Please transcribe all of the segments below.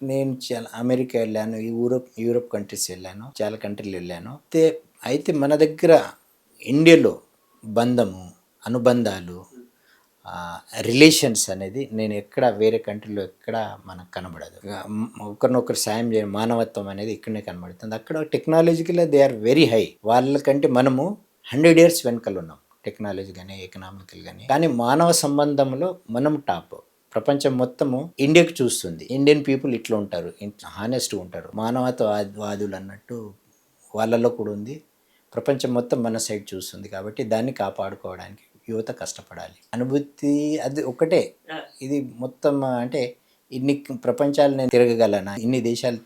నేను చాలా అమెరికా వెళ్ళాను యూరోప్ యూరోప్ కంట్రీస్ వెళ్ళాను చాలా కంట్రీలు వెళ్ళాను. అయితే అయితే మన దగ్గర ఇండియాలో బంధము అనుబంధాలు రిలేషన్స్ అనేది నేను ఎక్కడ వేరే కంట్రీలో ఎక్కడ మనకు కనబడదు. ఒకరినొకరు సాయం చేయడం మానవత్వం అనేది ఇక్కడనే కనబడుతుంది. అక్కడ technological they are very high వాళ్ళకంటే మనము హండ్రెడ్ ఇయర్స్ వెనకలు ఉన్నాం టెక్నాలజీ కానీ ఎకనామికల్ కానీ కానీ మానవ సంబంధంలో మనం టాప్ ప్రపంచం మొత్తము ఇండియాకి చూస్తుంది. ఇండియన్ పీపుల్ ఇట్లా ఉంటారు. హానెస్ట్గా ఉంటారు. మానవతావాదులు అన్నట్టు వాళ్ళలో కూడా ఉంది. ప్రపంచం మొత్తం మన సైడ్ చూస్తుంది కాబట్టి దాన్ని కాపాడుకోవడానికి యువత కష్టపడాలి. అనుభూతి అది ఒకటే ఇది మొత్తం అంటే ఇన్ని ప్రపంచాలు నేను తిరగగలనా? ఇన్ని దేశాలు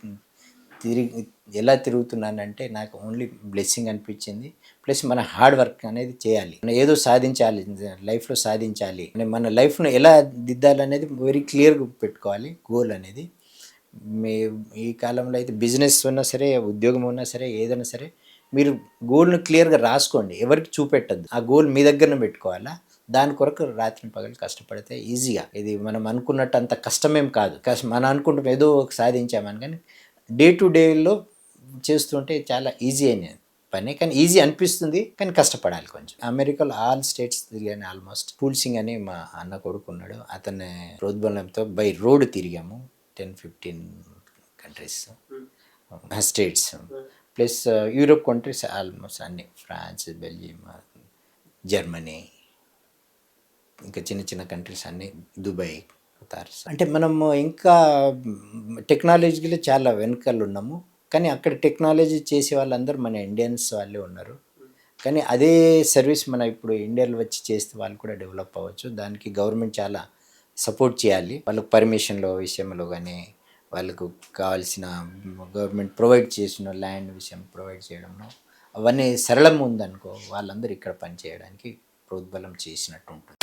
తిరిగి ఎలా తిరుగుతున్నానంటే నాకు ఓన్లీ బ్లెస్సింగ్ అనిపించింది. ప్లస్ మన హార్డ్ వర్క్ అనేది చేయాలి. మనం ఏదో సాధించాలి లైఫ్లో సాధించాలి. మన లైఫ్ను ఎలా దిద్దాలనేది వెరీ క్లియర్గా పెట్టుకోవాలి. గోల్ అనేది. మీ ఈ కాలంలో అయితే బిజినెస్ ఉన్నా సరే ఉద్యోగం ఉన్నా సరే ఏదైనా సరే మీరు గోల్ను క్లియర్గా రాసుకోండి. ఎవరికి చూపెట్టద్దు. ఆ గోల్ మీ దగ్గరనే పెట్టుకోవాలా? దాని కొరకు రాత్రి పగలు కష్టపడితే ఈజీగా ఇది మనం అనుకున్నట్టు అంత కష్టమేం కాదు. కష్ట మనం అనుకుంటాం ఏదో ఒక సాధించామని కానీ డే టు డేలో చేస్తుంటే చాలా ఈజీ అయిన పని. కానీ ఈజీ అనిపిస్తుంది కానీ కష్టపడాలి కొంచెం. అమెరికాలో ఆల్ స్టేట్స్ తిరిగాను ఆల్మోస్ట్. పూల్ సింగ్ అని మా అన్న కొడుకున్నాడు అతని ప్రోద్బలంతో బై రోడ్ తిరిగాము. Ten fifteen countries states. Plus Europe countries almost అన్ని. ఫ్రాన్స్ బెల్జియం జర్మనీ ఇంకా చిన్న చిన్న కంట్రీస్ అన్నీ. దుబాయ్. ఖతార్ అంటే మనము ఇంకా టెక్నాలజీలో చాలా వెనకాల ఉన్నాము కానీ అక్కడ టెక్నాలజీ చేసే వాళ్ళందరూ మన ఇండియన్స్ వాళ్ళే ఉన్నారు. కానీ అదే సర్వీస్ మన ఇప్పుడు ఇండియాలో వచ్చి చేస్తే వాళ్ళు కూడా డెవలప్ అవ్వచ్చు. దానికి గవర్నమెంట్ చాలా సపోర్ట్ చేయాలి. వాళ్ళకు పర్మిషన్లో విషయంలో కానీ వాళ్ళకు కావాల్సిన గవర్నమెంట్ ప్రొవైడ్ చేసిన ల్యాండ్ విషయం ప్రొవైడ్ చేయడంలో అవన్నీ సరళం ఉందనుకో వాళ్ళందరూ ఇక్కడ పని చేయడానికి ప్రోద్బలం చేసినట్టు ఉంటుంది.